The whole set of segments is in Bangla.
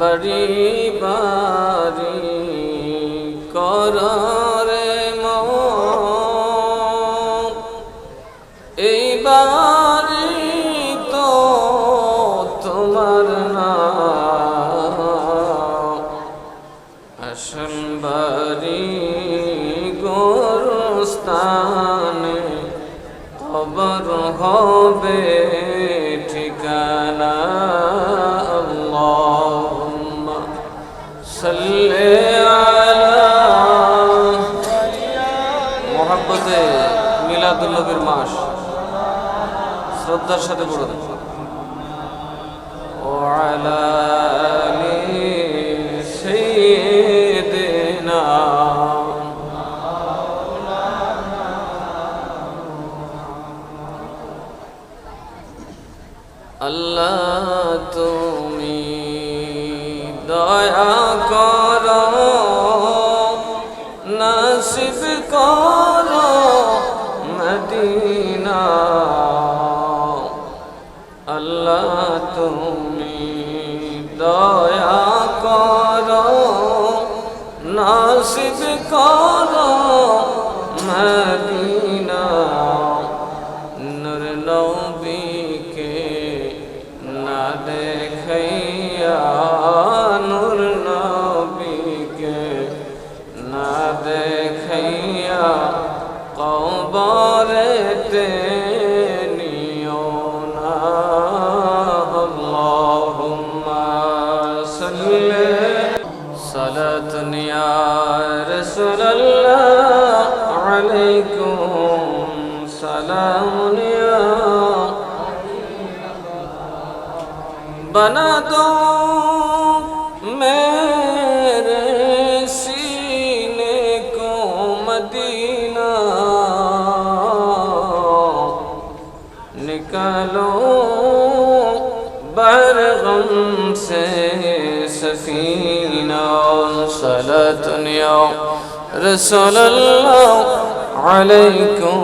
বাড়ি বাড়ি কররে মন। এই তো তোমার না। আসল বাড়ি গোরস্থানে খবর হবে। শ্রদ্ধার সাথে পড়ে দেন وعلى آل سيدنا আল্লাহ صلى الله عليكم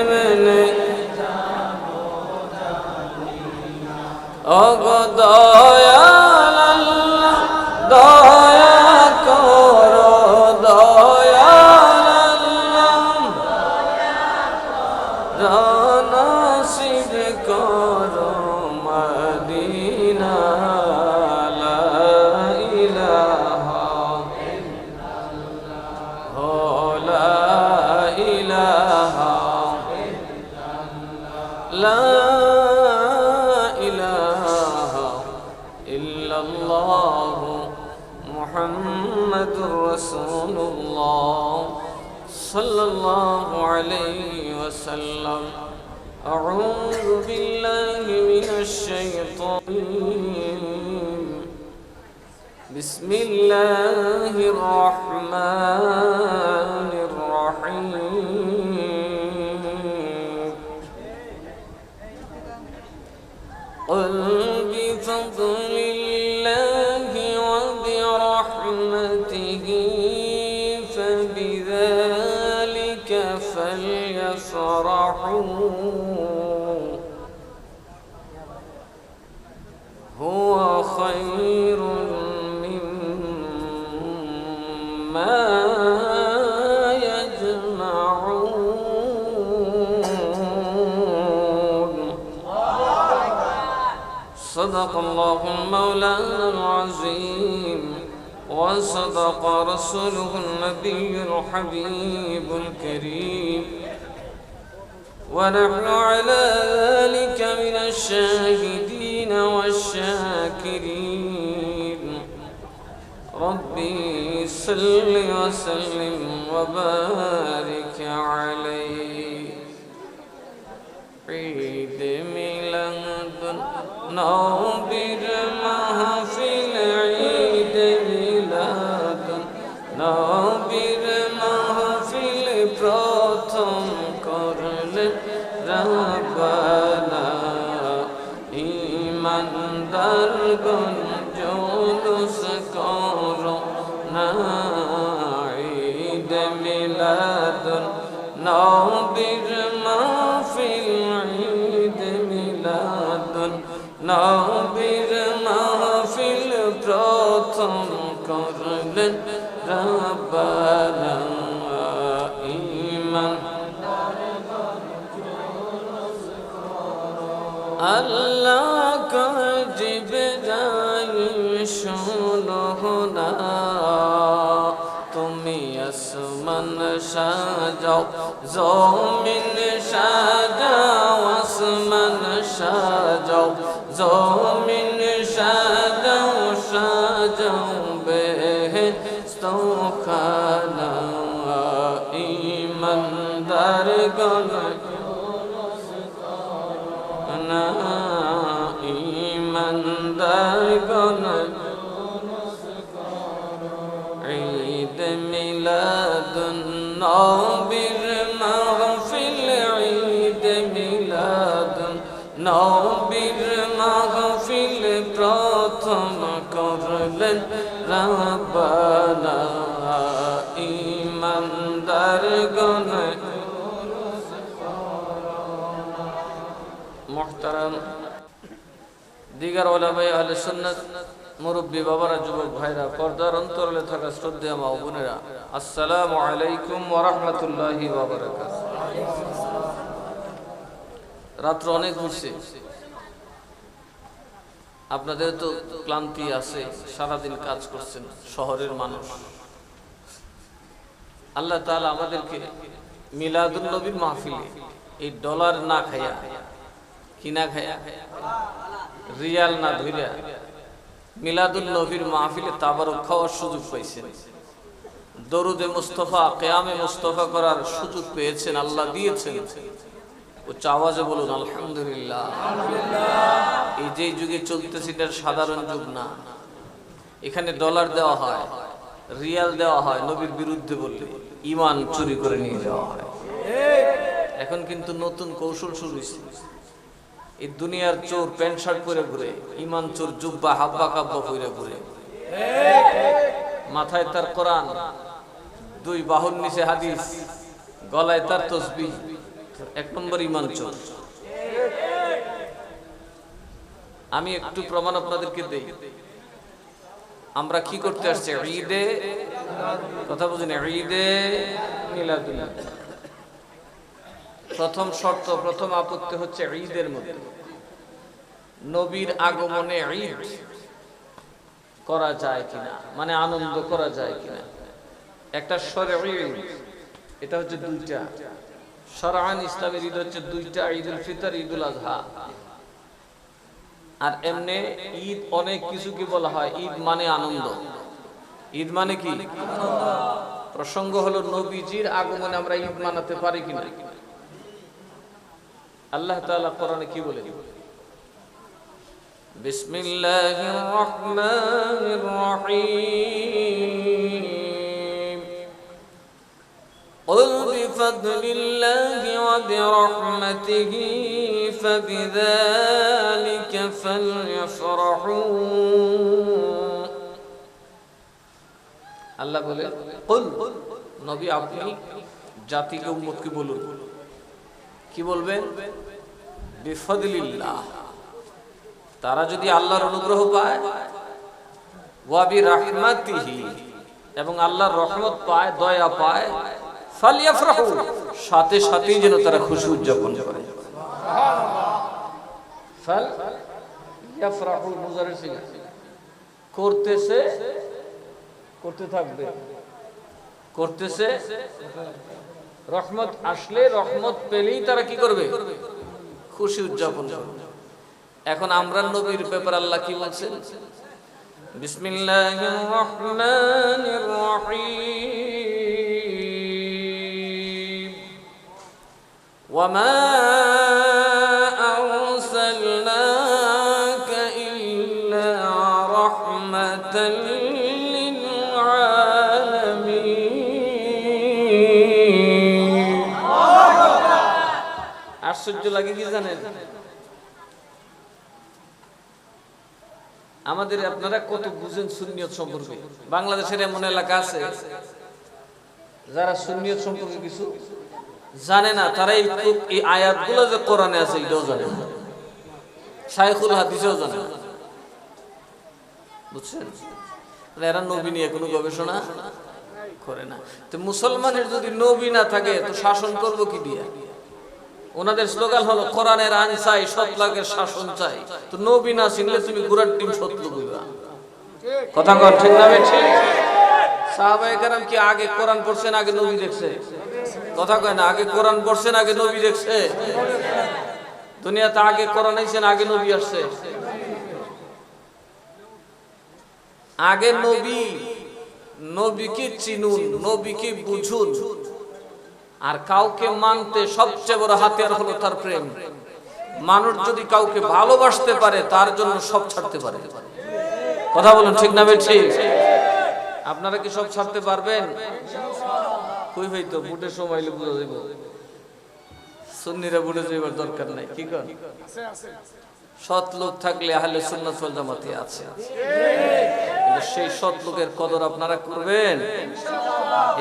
আমরা কেমনে অগদয়াল আল্লাহ দয়া করো দয়াল আল্লাহ। জানাসিব করো মদিনা عليه وسلم. أعوذ بالله من الشيطان. بسم الله الرحمن الرحيم. قل بفضل الله وبرحمته فبذلك فليفرحوا هو خير مما يجمعون. صدق الله مولانا العظيم وصدق رسوله النبي الحبيب الكريم. ونحن على ذلك من الشاهدين والشاكرين. ربي صل وسلم وبارك عليه. عيد ميلاد نوبر ইমানদার গণ জলুস করো না ঈদ মিলাদ নবীর মাহফিল ঈদ মিলাদ নবীর মাহফিল প্রথম করলেন শোনো না তুমি আসমান সাজাও জমিন সাজাও আসমান সাজাও জমিন সাজাও সাজাও। নবীর মাহফিল প্রথম করলেন রাব্বানা ইমানদার গণ মোহতারাম। দিগার ওলামাই আলে সুন্নাত, মুরব্বী বাবারা, যুবক ভাইরা, পর্দার অন্তরালে থাকা শ্রদ্ধা মা বোনেরা, আসসালামু আলাইকুম ওয়া রাহমাতুল্লাহি ওয়া বারাকাতুহু। রাত্র অনেক ঘুরছে আপনাদের তো ক্লান্তি আছে, সারাদিন কাজ করছেন, শহরের মানুষ। আল্লাহ তাআলা আমাদেরকে মিলাদুন নবীর মাহফিলে এই ডলার না খাইয়া কিনা খায়া রিয়াল না ধইরা মিলাদুল নবীর মাহফিলে তাবারক খাওয়ার সুযোগ পাইছেন। দরুদে মুস্তফা, কেয়ামে মুস্তফা করার সুযোগ পেয়েছেন, আল্লাহ দিয়েছেন। উচ্চ আওয়াজে বলুন, আলহামদুলিল্লাহ। এই যে যুগে চলতেছে এটা সাধারণ যুগ না। এখানে ডলার দেওয়া হয়, রিয়াল দেওয়া হয়, নবীর বিরুদ্ধে বললে ইমান চুরি করে নিয়ে যাওয়া হয়। এখন কিন্তু নতুন কৌশল শুরু হয়েছে এই দুনিয়ার চোর প্যান্ট শার্ট পরে ঘুরে, ইমান চোর জুব্বা, হাব্বা কাব্বা পরে ঘুরে। মাথায় তার কোরআন, দুই বাহুর নিচে হাদিস, গলায় তার তসবি এক নম্বর ইমান আমি একটু প্রমাণ আপনাদেরকে দেই। আমরা কি করতে আসছি? ঈদে কথা বুঝিনি, ঈদে মিলাদুল্লাহ। প্রথম শর্ত, প্রথম আপত্তি হচ্ছে ঈদের মধ্যে। নবীর আগমনে ঈদ করা যায় কিনা? মানে আনন্দ করা যায় কিনা? একটা সরে এটা হচ্ছে দুইটা। সরান ইসলামের ঈদ হচ্ছে দুইটা ঈদ উল ফিতর ঈদ উল আজহা আর এমনি ঈদ অনেক কিছু কি বলা হয়, ঈদ মানে আনন্দ। ঈদ মানে কি? প্রসঙ্গ হলো নবীজির আগমনে আমরা ঈদ মানাতে পারি কিনা। আল্লাহ তাআলা কোরআনে কি বলে বিসমিল্লাহির রহমানির রহিম। بفضل الله وبرحمته فبذلك فليفرحوا আল্লাহ বলে কুল নবী আপনি জাতিকে উম্মতকে বলুন কি বলবেন বিফদলিল্লাহ তারা যদি আল্লাহর অনুগ্রহ পায় ওয়াবি রাহমাতিহি এবং আল্লাহর রহমত পায় দয়া পায় ফালিয়াফরাহু, সাথে সাথেই যেন তারা খুশি উদযাপন করে। ফাল ইয়াফরাহু মুজারের সিগা করতেছে, করতে থাকবে। করতেছে, রহমত আসলে, রহমত পেলেই তারা কি করবে? খুশি উদযাপন করবে। এখন আমরা নবীর ব্যাপার আল্লাহ কি বলছেন? বিসমিল্লাহির রহমানির রহিম। وما أرسلناك إلا رحمة للعالمين আশ্চর্য লাগে কি জানেন আমাদের আপনারা কত বুঝেন সুন্নিয়ত সম্পর্কে বাংলাদেশের এমন এলাকা আছে যারা সুন্নিয়ত সম্পর্কে কিছু জানে না তারা এই আয়াতগুলো যে কোরআনে আছে, এটাও জানে না। শাইখুল হাদিসেও জানে না। বুঝছেন? এরা নবী নিয়ে কোনো গবেষণা করে না। তো মুসলমানের যদি নবী না থাকে, তো শাসন করব কি দিয়ে? ওনাদের স্লোগান হলো, কোরআনের আইন চাই সতলাকের শাসন চাই। তো নবী না চিনলে তুমি গুড়ার টিম সতলু কইবা কথা কন, ঠিক না ঠিক সাহাবায়ে কি আগে কোরআন পড়ছেন, আগে নবী দেখছে? কথা কয় না, আগে কোরআন পড়ছেন, আগে নবী দেখছে। দুনিয়াতে আগে কোরআন আইছেন, আগে নবী আসছে। আগে নবী, নবীকে চিনুন, নবীকে বুঝুন। আর কাউকে মানতে সবচেয়ে বড় হাতিয়ার হলো তার প্রেম। মানুষ যদি কাউকে ভালোবাসতে পারে, তার জন্য সব ছাড়তে পারে। কথা বলুন ঠিক না, ঠিক? আপনারা কি সব ছাড়তে পারবেন? কই হইতো? বুটের সময় হইলে বুঝা যাইব। সুন্নিরা বুটে যাইবার দরকার নাই, কি কর সৎ লোক থাকলে আহলে সুন্নাত ওয়াল জামাতে আছে। সেই সৎ লোকের কদর আপনারা করবেন?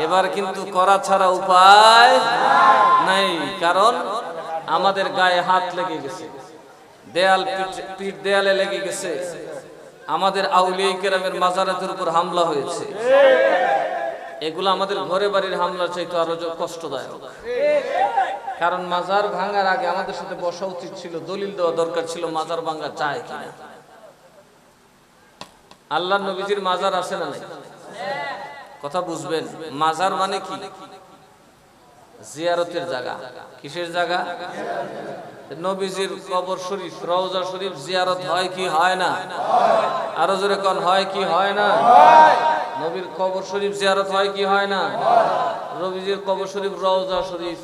এবার কিন্তু করা ছাড়া উপায় নাই, কারণ আমাদের গায়ে হাত লেগে গেছে। দেয়াল পিঠ দেয়ালে লেগে গেছে। আমাদের আউলিয়া কেরামের মাজারাতের উপর হামলা হয়েছে। এগুলো আমাদের ঘরে বাড়ির হামলা চাইতো আরও কষ্টদায়ক। কারণ মাজার ভাঙার আগে আমাদের সাথে বসা উচিত ছিল, দলিল দেওয়া দরকার ছিল মাজার ভাঙা যায় কিনা। আল্লাহ নবীজির মাজার আছে না কথা বুঝবেন, মাজার মানে কি? জিয়ারতের জায়গা। কিসের জায়গা? নবীজির কবর শরীফ, রওজা শরীফ জিয়ারত হয় কি হয় না? আরও জোরে কন, হয় কি হয় না? নবীর কবর শরীফ জিয়ারত হয় কি হয় না? নবীজির কবর শরীফ রওজা শরীফ।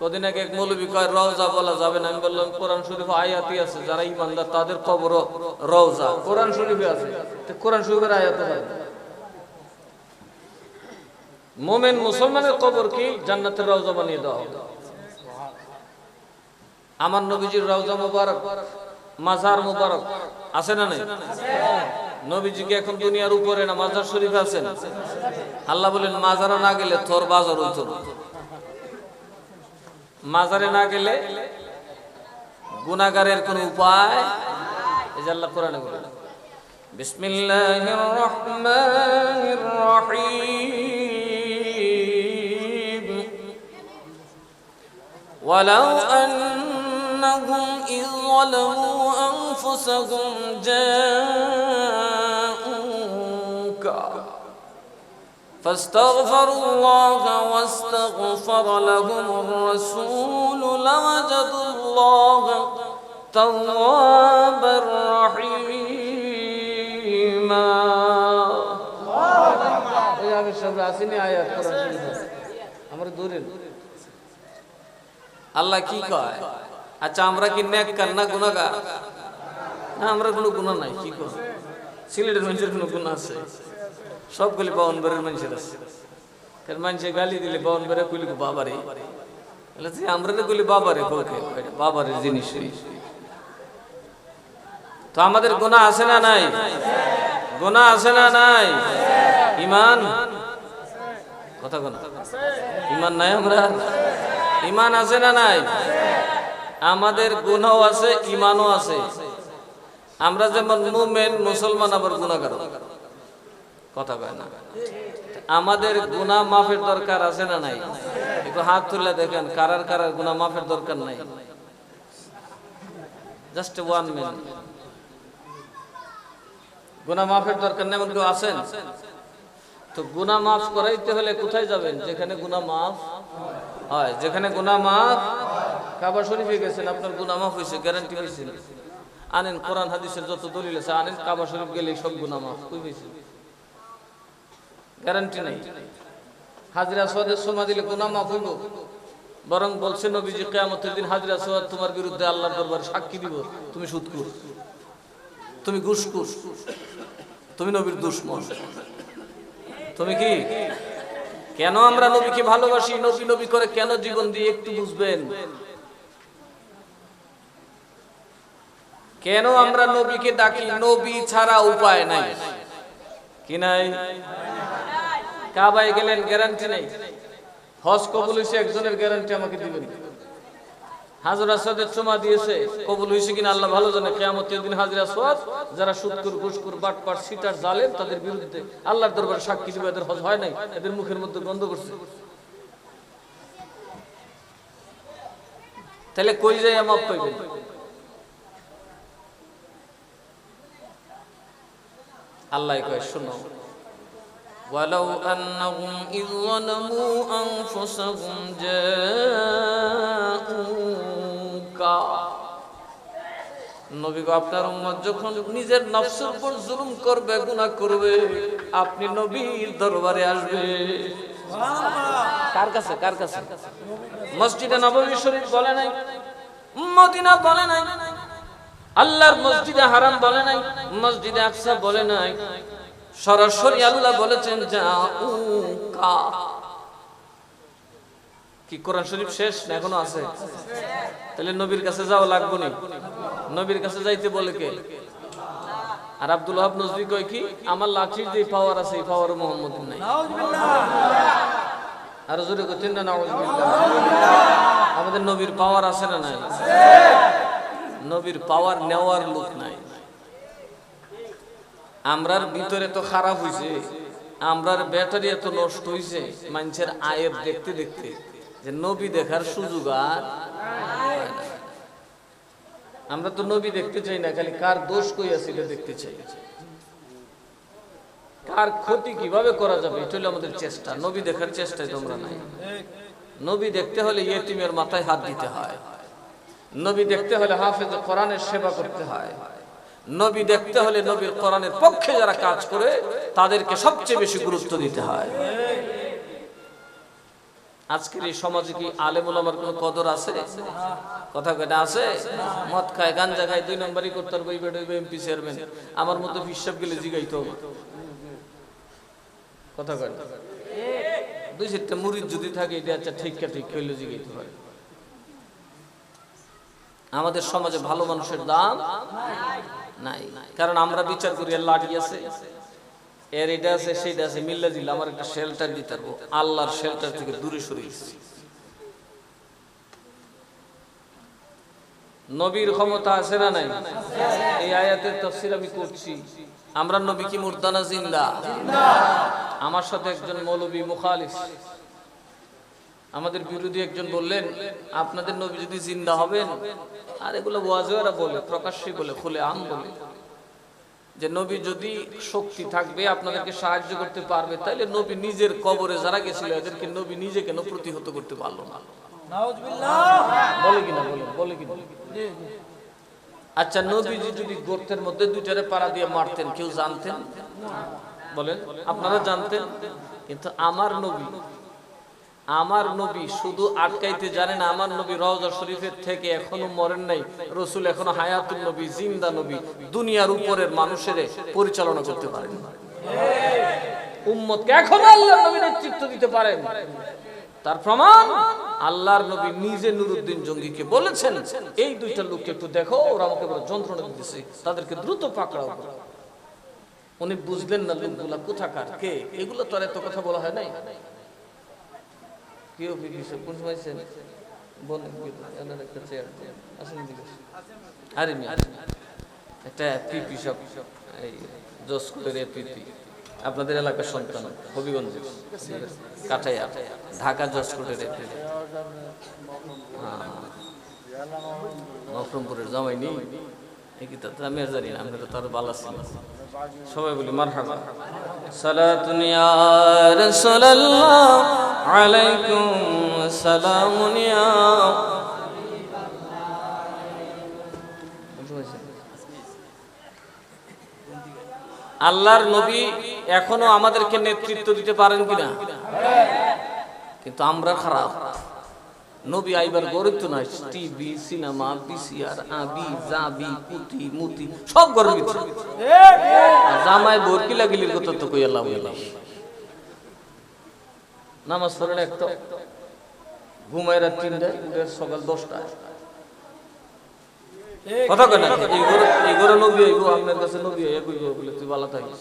কদিন আগে এক মৌলবী কয়, রওজা বলা যাবে না। আমি বললাম, কোরআন শরীফ আয়াতি আছে, যারা ইমানদার তাদের কবর রওজা। কোরআন শরীফে আছে। কোরআন শরীফের আয়াত মোমেন মুসলমানের কবর কি? জান্নাতের রওজা বানিয়ে দেওয়া আমার নবীজির রওজা মুবারক, মাজার মুবারক, আছে না নাই? নবীজি কি এখন দুনিয়ার উপরে না মাজার শরীফ আছেন আল্লাহ বলেন মাজারে না গেলে তোর বাজার হইতো না মাজারে না গেলে গুনাগারের কোন উপায় এই যে আল্লাহ কোরআনে বলেন বিসমিল্লাহির রহমানির রহিম ولو أنهم إذ ظلموا أنفسهم جاءوك فاستغفروا الله واستغفر لهم الرسول لوجدوا الله توابا رحيما আমরা দূরে আল্লাহ কি কয় আচ্ছা আমরা কি নেক কার না গুনাহগার না, আমরা কোনো গুণা নাই, কি কয় সিলেটের মানুষের কোনো গুণা আছে? সবগুলি বাউন বারের মানুষের আছে। কারণ মানুষে গালি দিলে বাউন বারে কইলি বাবারে? যে আমরা তো কইলি বাবারে কোকে বাবারের জিনিস তো আমাদের গুনাহ আছে না নাই? গুনাহ আছে না নাই? ইমান? কথা কোন। ইমান নাই আমরা? ইমান আছে না নাই? আমাদের গুণও আছে ইমানও আছে। আমরা যেমন মুমেন, মুসলমান আবার গুণাগার কথা কয় না। আমাদের গুণা মাফের দরকার আছে না নাই? একটু হাত তুলে দেখেন, কারার কারার গুণা মাফের দরকার নাই? জাস্ট ওয়ান মিনিট গুণা মাফের দরকার নেই, এমন কেউ আছেন? তো গুণা মাফ করাইতে হলে কোথায় যাবেন? যেখানে গুণা মাফ হয়। যেখানে গুণা মাফ কাবা শরীফে গেছেন, আপনার গুনাহ মাফ হয়েছে গ্যারান্টি হয়েছে। আনেন কোরআন, হাদিসের যত দলিল আছে, আনেন কাবা শরীফ গেলে সব গুনাহ মাফ কই পেয়েছি গ্যারান্টি নাই। হাজরা সোয়াদের সমা দিলে গুনাহ মাফ হইব। বরং বলছে নবীজি, কিয়ামতের দিন হাজরা সোয়াদ তোমার বিরুদ্ধে আল্লাহর দরবারে সাক্ষী দিব, তুমি সুদকুর তুমি ঘুষকুর তুমি নবীর দুশ্মন। তুমি কি? কেন আমরা নবীকে ভালোবাসি? নবী নবী করে কেন জীবন দিয়ে একটু বুঝবেন? কেন আমরা নবীকে ডাকি? নবী ছাড়া উপায় নাই। কি নাই? গেলেন গ্যারান্টি হজ কবুল হয়েছে, একজনের গ্যারান্টি আমাকে দিবেন। হাজর আসাদের চুমা দিয়েছে, কবুল হয়েছে কিনা আল্লাহ ভালো জানে। কেয়ামতের দিন যারা ঘুষকুর সিটার জালেম, তাদের বিরুদ্ধে আল্লাহর দরবারে সাক্ষী দিবে এদের হজ হয় নাই, এদের মুখের মধ্যে গন্ধ করছে। তাহলে কই যাই মাপ পাইবেন? আল্লাহ কয় শুনো ولو أنهم إذ ظلموا أنفسهم جاءوك নবী গো আপনার উম্মত যখন নিজের নফসের উপর জুলুম করবে গুনাহ করবে আপনি নবীর দরবারে আসবে কার কাছে কার কাছে মসজিদে নববী শরীফ বলে নাই মদিনা বলে নাই আল্লাহর মসজিদে হারাম বলে নাই, মসজিদে আকসা বলে নাই। সরাসরি আল্লাহ বলেছেন যাউকা কি, কোরআন শরীফ শেষ না এখনও আছে? তাহলে নবীর কাছে যাওয়া লাগবে না? নবীর কাছে যাইতে বলে কে? আর আব্দুল হাব নজরি কয় কি, আমার লাঠির যে পাওয়ার আছে, এই পাওয়ার মোহাম্মদ নাই। আর জোরে করছেন না আমাদের নবীর পাওয়ার আছে না নাই? নবীর পাওয়ার নেওয়ার লোক নাই। আমরার ভিতরে তো খারাপ হইছে, আমরার ব্যাটারি এত নষ্ট হইছে, মানুষের আয়ের দেখতে দেখতে যে নবী দেখার সুযোগ আর আমরা তো নবী দেখতে চাই না, খালি কার দোষ কই আছিল দেখতে চাই। কার ক্ষতি কীভাবে করা যাবে, এটা হলো আমাদের চেষ্টা, নবী দেখার চেষ্টায় তোমরা নাই। নবী দেখতে হলে ইয়েতিমের মাথায় হাত দিতে হয়। নবী দেখতে হলে হাফেজ কোরআনের সেবা করতে হয়। নবী দেখতে হলে নবীর কোরআনের পক্ষে যারা কাজ করে, তাদেরকে সবচেয়ে বেশি গুরুত্ব দিতে হয়। আজকের এই সমাজে কি আলেমুল আমার কোনো কদর আছে? কথা কেটে আছে? মদ খায়, গাঞ্জা খায়, দুই নম্বরই করতে পারব এই বেড এমপি, চেয়ারম্যান। আমার মতো হিসাব গেলে জিগাইতে হবে। কথা কয় দুই চারটা মুড়ির যদি থাকে, এটা আচ্ছা ঠিক ঠিক হইলে জিগাইতে পারে আমাদের সমাজে ভালো মানুষের দাম নাই। কারণ আমরা বিচার করি লাঠি আছে, এর এটা আছে, সেইটা আছে, মিল্লা দিল আমার একটা শেল্টার দিতে পারব। আল্লাহর শেল্টার থেকে দূরে সরে নবীর ক্ষমতা আছে না নাই? এই আয়াতের তফসির আমি করছি। আমরা নবী কি মুর্দানা জিন্দা? আমার সাথে একজন মৌলবী মুখালিস আমাদের বিরোধী একজন বললেন, আপনাদের নবী যদি জিন্দা হবেন? আর এগুলো ওয়াজেরা বলে প্রকাশ্যে বলে, খুলে আম বলে। যে নবী যদি শক্তি থাকবে, আপনাদেরকে সাহায্য করতে পারবে, তাইলে নবী নিজের কবরে যারা গেছিল, এদেরকে নবী নিজে কেন প্রতিহত করতে পারল না? বলে কিনা, বলে বলে কিনা? আচ্ছা নবীজি যদি গর্তের মধ্যে দুইটারে পাড়া দিয়ে মারতেন, কেউ জানতেন? বলেন, আপনারা জানতেন? কিন্তু আমার নবী আমার নবী শুধু আটকাইতে জানেন আমার নবী রওজা শরীফের থেকে এখনও মরেন নাই। রসুল এখনও হায়াতুল নবী, জিন্দা নবী, দুনিয়ার উপরের মানুষের পরিচালনা করতে পারেন। উম্মতকে এখনও আল্লাহর নবী নেতৃত্ব দিতে পারেন। তার প্রমাণ, আল্লাহর নবী নিজে নুরুদ্দিন জঙ্গিকে বলেছেন, এই দুইটা লোককে একটু দেখো, ওরা আমাকে যন্ত্রণা দিতেছে, তাদেরকে দ্রুত পাকড়াও। উনি বুঝলেন না লোকগুলা কোথাকার, কে? এগুলো তো আর এত কথা বলা হয় নাই। কি অফিস কোন সময় বলেন কি, এনার একটা চেয়ার আসেন দিকে আরে একটা পিপি সব এই জস করে পিপি। আপনাদের এলাকার সন্তান হবিগঞ্জ কাঠাইয়া ঢাকা জজ কোর্টের এপিপি মকরমপুরের জামাই নেই। এই কি তা আমি আর জানি না আমি তো তার বালা ছিল। সবাই বলি মারহাবা। ইয়া রাসূলুল্লাহ। عليكم السلام يا আল্লাহর নবী এখনও আমাদেরকে নেতৃত্ব দিতে পারেন কিনা? কিন্তু আমরা খারাপ। নবী আইবার গরিব তো নয় টিভি, সিনেমা, বিসিআর, আবি, জাবি পুতি মুতি, সব গরিব। জামায় বরকি লাগিলির কথা তো কই আল্লাহ নামাজ পড়েন একটা ঘুমায় রাত তিনটায় উঠে সকাল দশটায়। কথা কেন এই গরু নবী আইব আপনার কাছে নবী আইব বলে তুই ভালো থাকিস।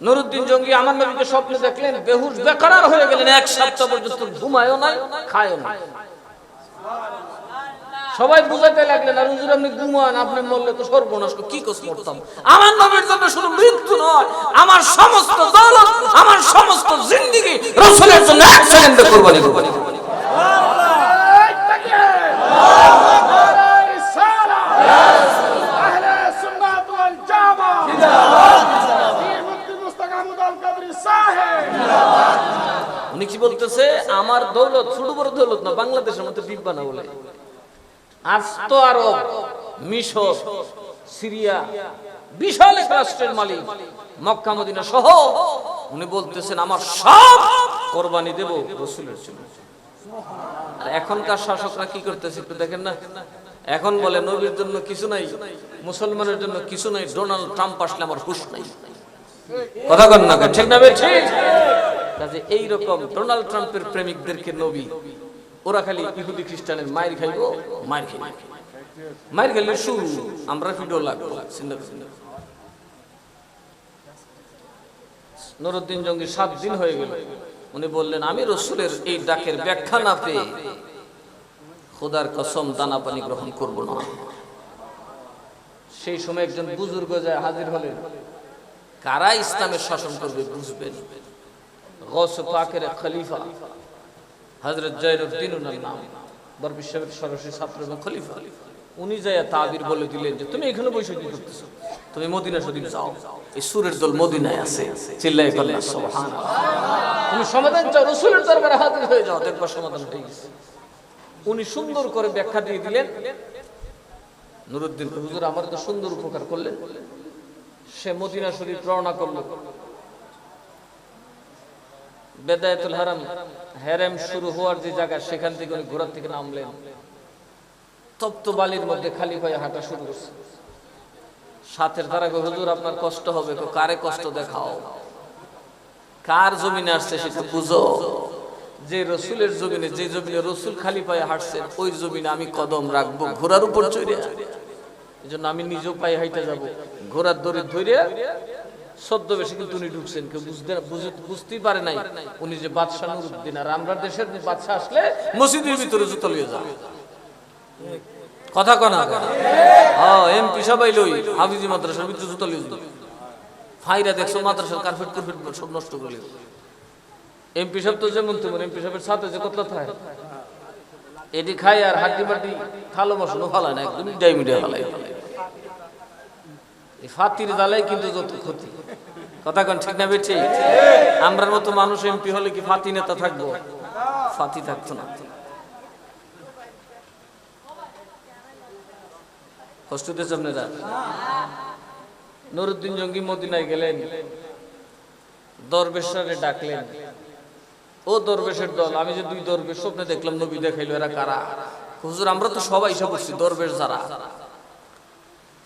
নুরুদ্দিন জঙ্গি আমার নবীকে স্বপ্নে দেখলেন বেহুশ বেকারার হয়ে গেলেন এক সপ্তাহ পর্যন্ত ঘুমায়ও নাই খায়ও নাই। সবাই বুঝাতে লাগলেন, আর হুজুর, আপনি ঘুমান, আপনি মরলে তো সর্বনাশ কি করতাম? আমার নবীর জন্য শুধু মৃত্যু নয়, আমার সমস্ত আমার সমস্ত জিন্দিগি রসুলের জন্য এক সেকেন্ডে কোরবানি উনি কি বলতেছে, আমার দৌলত ছোট বড় দৌলত না, বাংলাদেশের মধ্যে ডিব্বা না বলে। আজ তো আরব, মিশর, সিরিয়া, বিশাল এক রাষ্ট্রের মালিক মক্কা, মদিনা সহ উনি বলতেছেন, আমার সব কোরবানি দেব রসুলের জন্য। আর এখনকার শাসকরা কি করতেছে একটু দেখেন না? এখন বলে, নবীর জন্য কিছু নাই, মুসলমানের জন্য কিছু নাই, ডোনাল্ড ট্রাম্প আসলে আমার হুশ নাই। কথা কন না ঠিক না ঠিক। এইরকম ডোনাল্ড ট্রাম্পের প্রেমিকদেরকে নবী ওরা খালি ইহুদি খ্রিস্টানের মায়ের খাইব মায়ের খাইব মায়ের খাইলে শুরু, আমরা ভিডিও লাগবো চিন্তা জঙ্গি সাত দিন হয়ে গেল। উনি বললেন, আমি রসুলের এই ডাকের ব্যাখ্যা না পেয়ে খোদার কসম দানা পানি গ্রহণ করব না। সেই সময় একজন বুজুর্গ যায়, হাজির হলেন। কারা ইসলামের শাসন করবে বুঝবেন? গৌস পাকের খলিফা। হজরত জয়নুদ্দিন উনার নাম। দরবিশ সরাসরি ছাত্র এবং খলিফা। উনি যায় তাবির বলে দিলেন যে, তুমি এখানে বসে করতেছো? তুমি মদিনা শরীফ যাও। এই সুরের দল মদিনায় আছে। চিল্লাই করলেন তুমি সমাধান চাও, রসুলের দরবারে হাজির হয়ে যাও। দেখবা সমাধান হয়ে গেছে। উনি সুন্দর করে ব্যাখ্যা দিয়ে দিলেন, নুরুদ্দিন হুজুর আমার তো সুন্দর উপকার করলেন। সে মদিনা শরীফ রওনা করল। বেদায়তুল হারাম, হেরেম শুরু হওয়ার যে জায়গা, সেখান থেকে উনি থেকে নামলেন। তপ্ত বালির মধ্যে খালি হাঁটা শুরু করছে। সাথের হুজুর, আপনার কষ্ট হবে কারে কষ্ট দেখাও? কার জমিনে আসছে সেটা বুঝো? যে রসুলের জমিনে, যে জমিনে রসুল খালি পায়ে হাঁটছেন ওই জমিনে আমি কদম রাখব, ঘোড়ার উপর চড়ে এই জন্য আমি নিজেও পায়ে হাইটে যাব, ঘোড়ার দড়ি ধরে সদ্য বেশি কিন্তু উনি ঢুকছেন, কেউ বুঝতে বুঝে- বুঝতেই পারে নাই। উনি যে বাদশাহ নুরুদ্দিন, আর আমরা দেশের বাদশাহ আসলে মসজিদের ভিতরে জুতো লিয়ে যাবে কথা কনা হ্যাঁ এমপি সবাই লই হাফিজি মাদ্রাসার ভিতরে জুতো লিয়ে ফাইরা দেখছ মাদ্রাসার কার্পেট কার্পেট সব নষ্ট করে এমপি সাহেব তো যেমন তেমন, এমপি সাহেবের সাথে যে কতলা থাকে এটি খাই আর হাড্ডি বাড্ডি থালো মশলো ফালায় না, একদম ডাইমিডিয়া ফালাই এই ফাতির জ্বালাই কিন্তু যত ক্ষতি। কথা কন ঠিক না বেঠি? আমরার মতো মানুষ এমপি হলে কি ফাতি নেতা থাকব? ফাতি থাকতো না। কষ্ট আপনারা? নুরুদ্দিন জঙ্গি মদিনায় গেলেন। দরবেশরে ডাকলেন। ও দরবেশের দল, আমি যে দুই দরবেশ স্বপ্নে দেখলাম, নবী দেখাইলো, এরা কারা? হুজুর, আমরা তো সবাই সব দরবেশ যারা।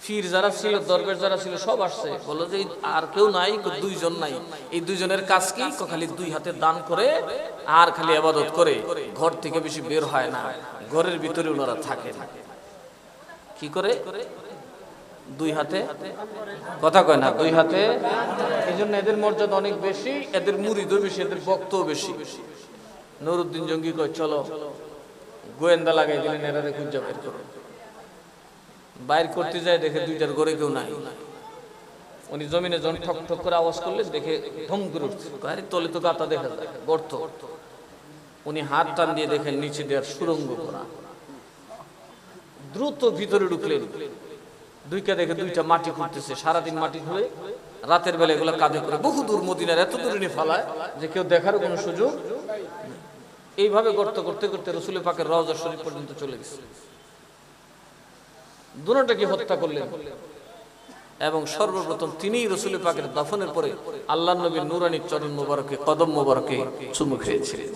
ফির যারা ছিল, দরবেশ যারা ছিল, সব আসছে। বলো যে, আর কেউ নাই দুইজন নাই। এই দুইজনের কাজ কি? খালি দুই হাতে দান করে আর খালি আবাদত করে। ঘর থেকে বেশি বের হয় না। ঘরের ভিতরে ওনারা থাকে। কি করে? দুই হাতে? কথা কয় না, দুই হাতে। এই জন্য এদের মর্যাদা অনেক বেশি, এদের মুরিদও বেশি, এদের বক্তও বেশি। নুরুদ্দিন জঙ্গি কয়, চলো, গোয়েন্দা লাগাই দিলেন, এরা খুঁজা বের করো বাইর করতে যায়, দেখে দুইটার ঘরে কেউ নাই। উনি জমিনে যখন ঠক ঠক করে আওয়াজ করলে দেখে ধম করে উঠছে। তলে তো গাতা দেখা যায়, গর্ত। উনি হাত টান দিয়ে দেখেন নিচে দেওয়ার সুরঙ্গ করা। দ্রুত ভিতরে ঢুকলেন। দুইটা দেখে দুইটা মাটি খুঁড়তেছে, সারাদিন মাটি খুঁড়ে রাতের বেলা এগুলো কাঁধে করে বহু দূর মদিনার এত দূরে নিয়ে ফালায় যে কেউ দেখার কোনো সুযোগ। এইভাবে গর্ত করতে করতে রসুলের পাকের রওজা শরীফ পর্যন্ত চলে গেছে। দুটাকে হত্যা করলেন। এবং সর্বপ্রথম তিনি রসুল পাকের দফনের পরে আল্লাহ নবীর নুরানির চরণ মোবারকে, কদম মোবারকে চুমু খেয়েছিলেন।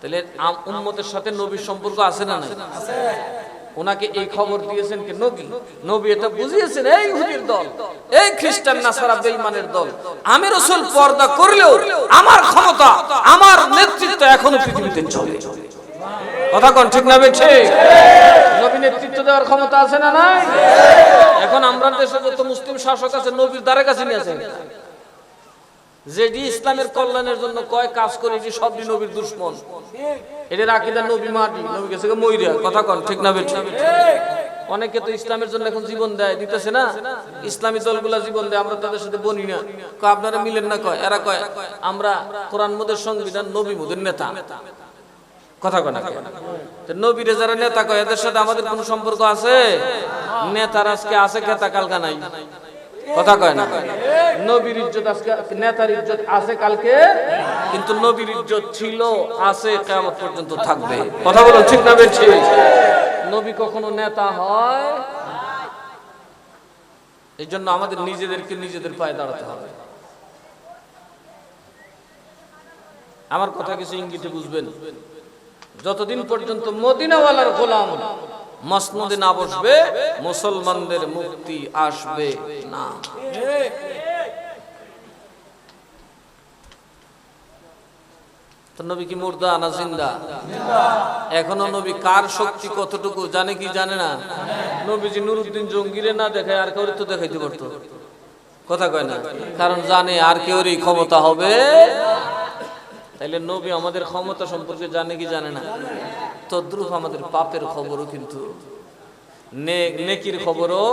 তাহলে উম্মতের সাথে নবীর সম্পর্ক আছে না নাই? ওনাকে এই খবর দিয়েছেন কি? নবী। নবী এটা বুঝিয়েছেন, এই হুদির দল, এই খ্রিস্টান নাসারা বেঈমানের দল, আমি রসুল পর্দা করলেও আমার ক্ষমতা, আমার নেতৃত্ব এখনও পৃথিবীতে চলে। কথা কোন ঠিক না ঠিক। নেতৃত্ব দেওয়ার ক্ষমতা আছে না নাই? এখন আমরা দেশে যত মুসলিম শাসক আছে, নবীর দ্বারে কাছে নিয়ে আছে যেটি ইসলামের কল্যাণের জন্য কয় কাজ করে, এটি সবই নবীর দুশ্মন। এদের আকিদা নবী মাটি। নবী গেছে গো মইরা, কথা কন, ঠিক না বেঠিক অনেকে তো ইসলামের জন্য এখন জীবন দেয়, দিতেছে না? ইসলামী দলগুলা জীবন দেয়, আমরা তাদের সাথে বনি না। আপনারা মিলেন না কয়? এরা কয়, আমরা কোরআন মোদের সংবিধান, নবী মোদের নেতা। কথা কয় না কয়? যারা নেতা কয় এদের সাথে আমাদের কোনো সম্পর্ক আছে? নেতার আজকে আছে খেতা কালকা নাই। কথা কয় না নবীর ইজ্জত আজকে নেতার ইজ্জত আছে কালকে? কিন্তু নবীর ইজ্জত ছিল আছে কেমন পর্যন্ত থাকবে। কথা বলো ঠিক না বেশি নবী কখনো নেতা হয়? এই জন্য আমাদের নিজেদেরকে নিজেদের পায়ে দাঁড়াতে হবে। আমার কথা কিছু ইঙ্গিতে বুঝবেন? যতদিন পর্যন্ত মদিনাওয়ালার গোলাম মসনদে না বসবে, মুসলমানদের মুক্তি আসবে না। নবী কি মুর্দা না জিন্দা? এখনও নবী কার শক্তি কতটুকু জানে কি জানে না? নবীজি নুরুদ্দিন জঙ্গিরে না দেখায় আর কেউ তো দেখাইতে পারতো। কথা কয় না? কারণ জানে আর কেউরই ক্ষমতা হবে তাইলে নবী আমাদের ক্ষমতা সম্পর্কে জানে কি জানে না? তদ্রুপ আমাদের পাপের খবরও কিন্তু নেকির খবরও